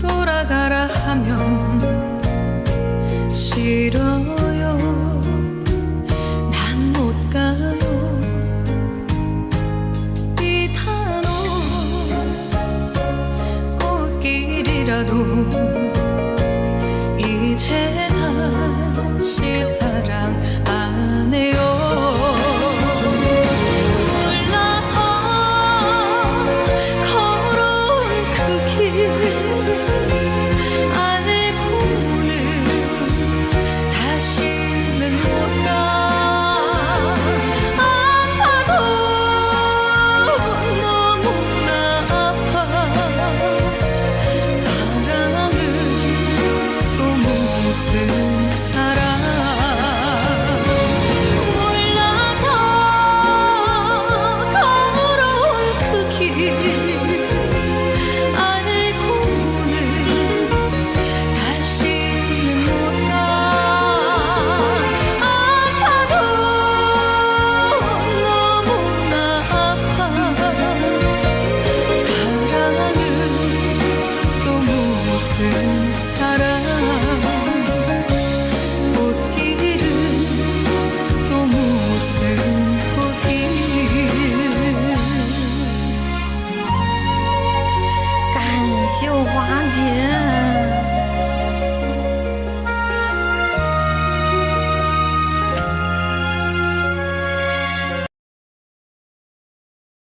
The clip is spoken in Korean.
돌아가라 하면 싫어요. 난 못 가요. 비단오 꽃길이라도 이제 다시 사랑 yeah.